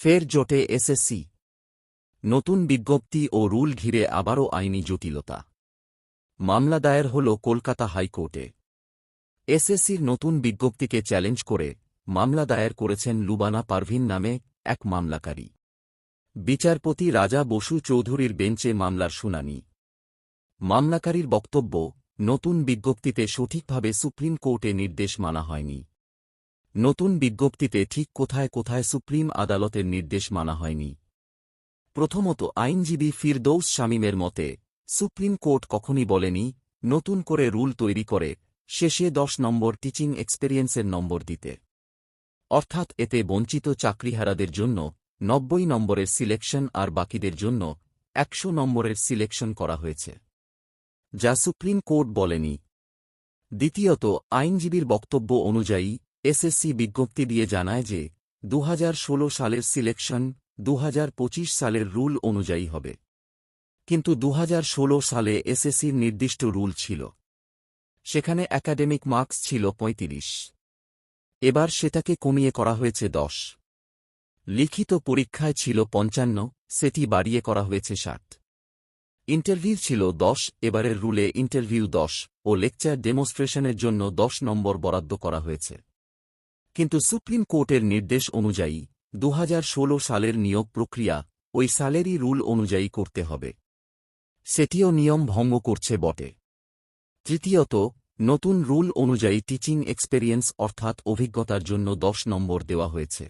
ফের জোটে এসএসসি। নতুন বিজ্ঞপ্তি ও রুল ঘিরে আবারও আইনি জটিলতা। মামলা দায়ের হল কলকাতা হাইকোর্টে। এসএসসির নতুন বিজ্ঞপ্তিকে চ্যালেঞ্জ করে মামলা দায়ের করেছেন লুবানা পারভিন নামে এক মামলাকারী। বিচারপতি রাজা বসু চৌধুরীর বেঞ্চে মামলার শুনানি। মামলাকারীর বক্তব্য, নতুন বিজ্ঞপ্তিতে সঠিকভাবে সুপ্রিম কোর্টে নির্দেশ মানা হয়নি। নতুন বিজ্ঞপ্তিতে ঠিক কোথায় কোথায় সুপ্রিম আদালতের নির্দেশ মানা হয়নি। প্রথমত আইনজীবী ফিরদৌস শামীমের মতে, সুপ্রিম কোর্ট কখনই বলেনি, নতুন করে রুল তৈরি করে, শেষে দশ নম্বর টিচিং এক্সপেরিয়েন্সের নম্বর দিতে। অর্থাৎ এতে বঞ্চিত চাকরিহারাদের জন্য নব্বই নম্বরের সিলেকশন আর বাকিদের জন্য একশো নম্বরের সিলেকশন করা হয়েছে। যা সুপ্রিম কোর্ট বলেনি। দ্বিতীয়ত, আইনজীবীর বক্তব্য অনুযায়ী এসএসসি বিজ্ঞপ্তি দিয়ে জানায় যে, দুহাজার ষোলো সালের সিলেকশন দু হাজার পঁচিশ সালের রুল অনুযায়ী হবে। কিন্তু দুহাজার ষোলো সালে এসএসসির নির্দিষ্ট রুল ছিল। সেখানে একাডেমিক মার্কস ছিল ৩৫ এবার সেটাকে কমিয়ে করা হয়েছে দশ। লিখিত পরীক্ষায় ছিল পঞ্চান্ন, সেটি বাড়িয়ে করা হয়েছে ষাট। ইন্টারভিউ ছিল দশ, এবারের রুলে ইন্টারভিউ দশ ও লেকচার ডেমনস্ট্রেশনের জন্য দশ নম্বর বরাদ্দ করা হয়েছে। কিন্তু সুপ্রিম কোর্টের নির্দেশ অনুযায়ী দু হাজার ষোলো সালের নিয়োগ প্রক্রিয়া ওই সালেরই রুল অনুযায়ী করতে হবে। সেটিও নিয়ম ভঙ্গ করছে বটে। তৃতীয়ত, নতুন রুল অনুযায়ী টিচিং এক্সপেরিয়েন্স অর্থাৎ অভিজ্ঞতার জন্য দশ নম্বর দেওয়া হয়েছে।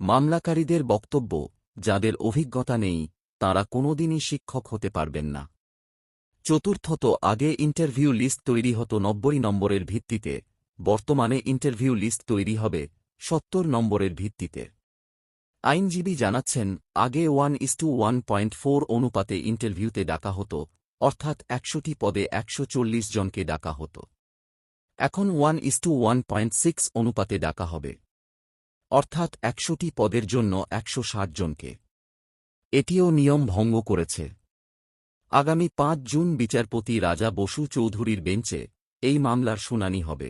মামলাকারীদের বক্তব্য, যাদের অভিজ্ঞতা নেই, তাঁরা কোনোদিনই শিক্ষক হতে পারবেন না। চতুর্থত, আগে ইন্টারভিউ লিস্ট তৈরি হতো নব্বই নম্বরের ভিত্তিতে বর্তমানে ইন্টারভিউ লিস্ট তৈরি হবে সত্তর নম্বরের ভিত্তিতে। আইনজীবী জানাচ্ছেন, আগে one is to one point four অনুপাতে ইন্টারভিউতে ডাকা হতো, অর্থাৎ একশোটি পদে একশো চল্লিশ জনকে ডাকা হতো। এখন one is to one point six অনুপাতে ডাকা হবে, অর্থাৎ একশোটি পদের জন্য একশো ষাট জনকে। এটিও নিয়ম ভঙ্গ করেছে। আগামী পাঁচ জুন বিচারপতি রাজা বসু চৌধুরীর বেঞ্চে এই মামলার শুনানি হবে।